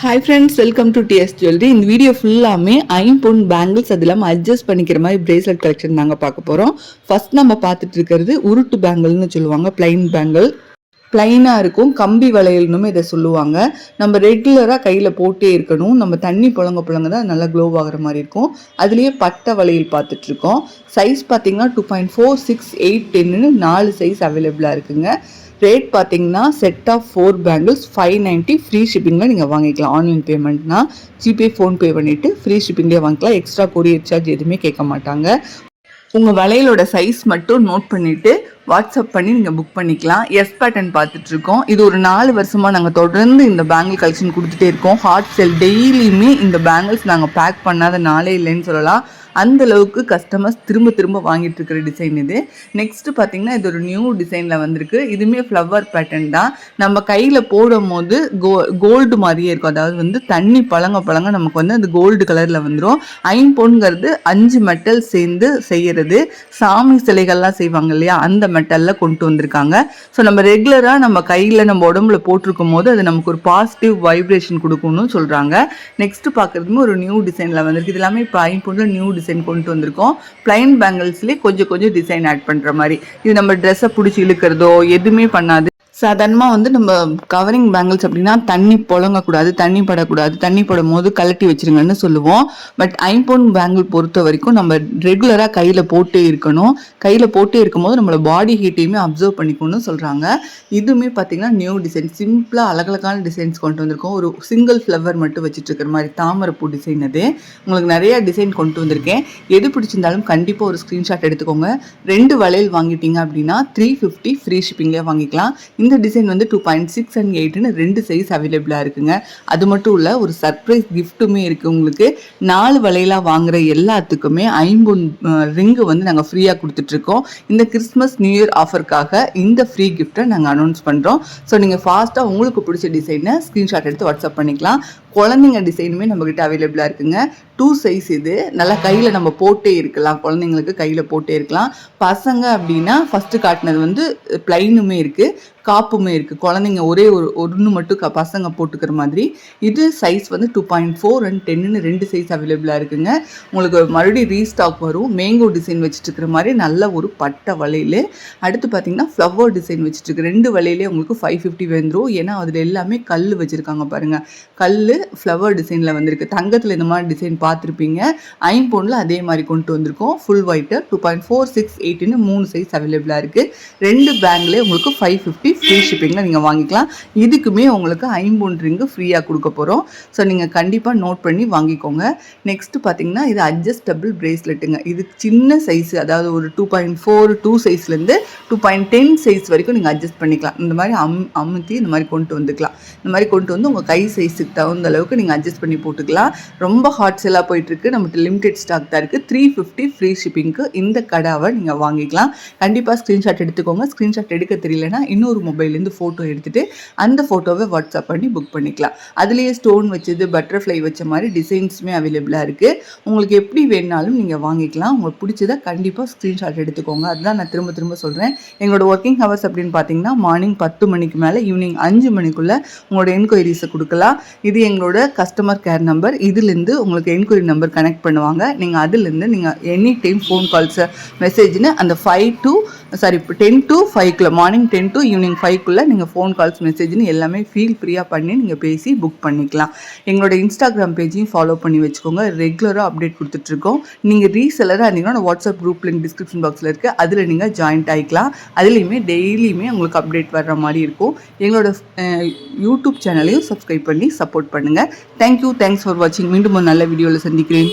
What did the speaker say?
Hi friends welcome to D S இந்த video ஃபுல்லாமே ஐம்பொன் பேங்கிள்ஸ் அது இல்லாமல் அட்ஜஸ்ட் பண்ணிக்கிற மாதிரி பிரேஸ்லெட் கலெக்ஷன் நாங்கள் பார்க்க போகிறோம் ஃபர்ஸ்ட் நம்ம பார்த்துட்டு இருக்கிறது உருட்டு பேங்கிள்னு சொல்லுவாங்க பிளைன் பேங்கிள் பிளைனாக இருக்கும் கம்பி வளையல்னுமே இதை சொல்லுவாங்க. நம்ம ரெகுலராக கையில் போட்டே இருக்கணும். நம்ம தண்ணி புழங்க புழங்க தான் நல்லா க்ளோ ஆகிற மாதிரி இருக்கும். அதுலேயே பட்டை வளையல் பார்த்துட்ருக்கோம் சைஸ் பார்த்தீங்கன்னா two point four six eight டென்னு நாலு சைஸ் அவைலபிளாக இருக்குங்க. ரேட் பார்த்தீங்கன்னா set of four bangles five ninety free ஷிப்பிங்கில் நீங்கள் வாங்கிக்கலாம். ஆன்லைன் பேமெண்ட்னா ஜிபே ஃபோன்பே பண்ணிவிட்டு ஃப்ரீ ஷிப்பிங்லேயே வாங்கிக்கலாம். எக்ஸ்ட்ரா கொரியர் சார்ஜ் எதுவுமே கேட்க மாட்டாங்க. உங்கள் வளையலோட சைஸ் மட்டும் நோட் பண்ணிவிட்டு வாட்ஸ்அப் பண்ணி நீங்கள் புக் பண்ணிக்கலாம். எஸ் பேட்டர்ன் பார்த்துட்ருக்கோம். இது ஒரு நாலு வருஷமாக நாங்கள் தொடர்ந்து இந்த பேங்கிள் கலெக்ஷன் கொடுத்துட்டே இருக்கோம். ஹாட் செல் டெய்லியுமே இந்த பேங்கிள்ஸ் நாங்கள் பேக் பண்ணாத நாளே இல்லைன்னு சொல்லலாம். அந்த அளவுக்கு கஸ்டமர்ஸ் திரும்ப திரும்ப வாங்கிட்டு இருக்கிற டிசைன் இது. நெக்ஸ்ட் பார்த்தீங்கன்னா இது ஒரு நியூ டிசைனில் வந்திருக்கு. இதுவுமே ஃப்ளவர் பேட்டர்ன் தான். நம்ம கையில் போடும் போது கோ கோல்டு மாதிரியே இருக்கும். அதாவது வந்து தண்ணி பழங்க பழங்க நமக்கு வந்து அந்த கோல்டு கலரில் வந்துடும் ஐம்பொன்ங்கிறது அஞ்சு மெட்டல் சேர்ந்து செய்கிறது சாமி சிலைகள்லாம் செய்வாங்க இல்லையா? அந்த மெட்டலில் கொண்டு வந்திருக்காங்க. ஸோ நம்ம ரெகுலராக நம்ம கையில் நம்ம உடம்புல போட்டிருக்கும் போது அது நமக்கு ஒரு பாசிட்டிவ் வைப்ரேஷன் கொடுக்கணும்னு சொல்கிறாங்க நெக்ஸ்ட் பார்க்குறதுமே ஒரு நியூ டிசைனில் வந்திருக்கு. இது எல்லாமே இப்போ ஐம்பொன்னில் நியூ டிசைன் கொண்டு வந்திருக்கோம். பிளைன் பேங்கிள்ஸ்லேயே கொஞ்சம் கொஞ்சம் டிசைன் ஆட் பண்ணுற மாதிரி. இது நம்ம ட்ரெஸ்ஸை பிடிச்சி இழுக்கிறதோ எதுவுமே பண்ணாது. சாதாரணமாக வந்து நம்ம கவரிங் பேங்கிள்ஸ் அப்படின்னா தண்ணி புழங்கக்கூடாது தண்ணி படக்கூடாது தண்ணி படும் போது கலட்டி வச்சிருங்கன்னு சொல்லுவோம். பட் ஐம்பொன் பேங்கிள் பொறுத்த வரைக்கும் நம்ம ரெகுலராக கையில் போட்டே இருக்கணும். கையில் போட்டே இருக்கும்போது நம்மளோட பாடி ஹீட்டையுமே அப்சர்வ் பண்ணிக்கணும்னு சொல்கிறாங்க இதுவுமே பார்த்தீங்கன்னா நியூ டிசைன் சிம்பிளாக அழகழகான டிசைன்ஸ் கொண்டு வந்திருக்கோம். ஒரு சிங்கிள் ஃப்ளவர் மட்டும் வச்சுட்டு இருக்கிற மாதிரி தாமரைப்பூ டிசைன் அது. உங்களுக்கு நிறைய டிசைன் கொண்டு வந்திருக்கேன். எது பிடிச்சிருந்தாலும் கண்டிப்பாக ஒரு ஸ்க்ரீன்ஷாட் எடுத்துக்கோங்க. ரெண்டு வளையல் வாங்கிட்டீங்க அப்படின்னா த்ரீ ஃபிஃப்டி ஃப்ரீ ஷிப்பிங்லேயே வாங்கிக்கலாம். இந்த டிசைன் வந்து டூ பாயிண்ட் சிக்ஸ் அண்ட் எயிட்னு ரெண்டு சைஸ் அவைலபிளாக இருக்குங்க. அது மட்டும் இல்லை ஒரு சர்ப்ரைஸ் கிஃப்ட்டுமே இருக்குது உங்களுக்கு. நாலு வளையலாக வாங்குற எல்லாத்துக்குமே ஐம்பொன் ரிங்கு வந்து நாங்கள் ஃப்ரீயாக கொடுத்துட்ருக்கோம் இந்த கிறிஸ்மஸ் நியூ இயர் ஆஃபருக்காக இந்த ஃப்ரீ கிஃப்ட்டை நாங்கள் அனௌன்ஸ் பண்ணுறோம் ஸோ நீங்கள் ஃபாஸ்ட்டாக உங்களுக்கு பிடிச்ச டிசைனை ஸ்க்ரீன்ஷாட் எடுத்து வாட்ஸ்அப் பண்ணிக்கலாம். குழந்தைங்க டிசைனுமே நம்மக்கிட்ட அவைலபிளாக இருக்குங்க. டூ சைஸ் இது. நல்லா கையில் நம்ம போட்டே இருக்கலாம். குழந்தைங்களுக்கு கையில் போட்டே இருக்கலாம். பசங்க அப்படின்னா ஃபஸ்ட்டு காட்டினது வந்து ப்ளைனுமே இருக்குது காப்புமே இருக்குது குழந்தைங்க ஒரே ஒரு ஒன்று மட்டும் க பசங்க போட்டுக்கிற மாதிரி. இது சைஸ் வந்து டூ பாயிண்ட் ஃபோர் அண்ட் டென்னு ரெண்டு சைஸ் அவைலபிளாக இருக்குங்க. உங்களுக்கு மறுபடியும் ரீஸ்டாக் வரும். மேங்கோ டிசைன் வச்சுட்டு இருக்கிற மாதிரி நல்ல ஒரு பட்டை வலையில் அடுத்து பார்த்தீங்கன்னா ஃப்ளவர் டிசைன் வச்சுட்டுருக்கு. ரெண்டு வலையிலே உங்களுக்கு ஃபைவ் ஃபிஃப்டி வந்துடும் ஏன்னா அதில் எல்லாமே கல் வச்சுருக்காங்க பாருங்கள் கல் ஃப்ளவர் டிசைனில் வந்திருக்கு. தங்கத்தில் இந்த மாதிரி டிசைன் பார்த்துருப்பீங்க ஐம்பொன்னில் அதே மாதிரி கொண்டு வந்திருக்கோம். Full white two point four six எயிட்டுன்னு மூணு சைஸ் அவைலபிளாக இருக்குது ரெண்டு பேங்க்லேயே உங்களுக்கு ஃபைவ் ஃபிஃப்டி ஃப்ரீ ஷிப்பிங்கில் நீங்கள் வாங்கிக்கலாம். இதுக்குமே உங்களுக்கு ஐம்பொன் ரிங்கு ஃப்ரீயாக கொடுக்க போகிறோம் ஸோ நீங்கள் கண்டிப்பாக நோட் பண்ணி வாங்கிக்கோங்க. நெக்ஸ்ட்டு பார்த்தீங்கன்னா இது அட்ஜஸ்டபிள் பிரேஸ்லெட்டுங்க இது சின்ன சைஸ் அதாவது ஒரு டூ பாயிண்ட் ஃபோர் டூ சைஸ்லேருந்து டூ பாயிண்ட் டென் சைஸ் வரைக்கும் நீங்கள் அட்ஜஸ்ட் பண்ணிக்கலாம். இந்த மாதிரி அம் அமுத்தி இந்த மாதிரி கொண்டு வந்துக்கலாம். இந்த மாதிரி கொண்டு வந்து உங்கள் கை சைஸுக்கு தகுந்த அளவுக்கு நீங்கள் அட்ஜஸ்ட் பண்ணி போட்டுக்கலாம். ரொம்ப ஹாட் செல்லாக போயிட்டுருக்கு. நம்மகிட்ட லிமிடெட் ஸ்டாக் தான் இருக்குது த்ரீ ஃபிஃப்டி ஃப்ரீ ஷிப்பிங்க்கு இந்த கடாவை நீங்கள் வாங்கிக்கலாம். கண்டிப்பாக ஸ்க்ரீன்ஷாட் எடுத்துக்கோங்க. ஸ்க்ரீன்ஷாட் எடுக்க தெரியலனா இன்னொரு மொபைல்லேருந்து ஃபோட்டோ எடுத்துகிட்டு அந்த ஃபோட்டோவை வாட்ஸ்அப் பண்ணி புக் பண்ணிக்கலாம். அதுலேயே ஸ்டோன் வச்சது பட்டர்ஃப்ளை வச்ச மாதிரி டிசைன்ஸுமே அவைலபிளாக இருக்குது உங்களுக்கு எப்படி வேணாலும் நீங்கள் வாங்கிக்கலாம். உங்களுக்கு பிடிச்சதை கண்டிப்பாக ஸ்க்ரீன்ஷாட் எடுத்துக்கோங்க. அதுதான் நான் திரும்ப திரும்ப சொல்கிறேன் எங்களோட ஒர்க்கிங் ஹவர்ஸ் அப்படின்னு பார்த்தீங்கன்னா மார்னிங் பத்து மணிக்கு மேலே ஈவினிங் அஞ்சு மணிக்குள்ளே உங்களோட என்கொயரிஸை கொடுக்கலாம். இது எங்களோட கஸ்டமர் கேர் நம்பர் இதுலேருந்து உங்களுக்கு என்கொயரி நம்பர் கனெக்ட் பண்ணுவாங்க. நீங்கள் அதுலேருந்து நீங்கள் எனி டைம் ஃபோன் கால்ஸை மெசேஜ்னு அந்த five to sorry ten to ஃபைவ்க்குள்ளே morning ten to evening ஃபைவ்க்குள்ளே நீங்கள் ஃபோன் கால்ஸ் மெசேஜ்னு எல்லாமே ஃபீல் ஃப்ரீயாக பண்ணி நீங்கள் பேசி புக் பண்ணிக்கலாம். எங்களோட இன்ஸ்டாகிராம் பேஜையும் ஃபாலோ பண்ணி வச்சுக்கோங்க. ரெகுலராக அப்டேட் கொடுத்துட்ருக்கோம். நீங்கள் ரீசெலராக இருந்தீங்கன்னா வாட்ஸ்அப் குரூப் லிங்க் டிஸ்கிரிப்ஷன் பாக்ஸில் இருக்குது அதில் நீங்கள் ஜாயின்ட் ஆகிக்கலாம் அதுலேயுமே டெய்லியுமே உங்களுக்கு அப்டேட் வர்ற மாதிரி இருக்கும். எங்களோட யூடியூப் சேனலையும் சப்ஸ்கிரைப் பண்ணி சப்போர்ட் பண்ணுங்கள் தேங்க்யூ தேங்க்ஸ் ஃபார் வாட்சிங் மீண்டும் ஒரு நல்ல வீடியோவில் சந்திக்கிறேன்.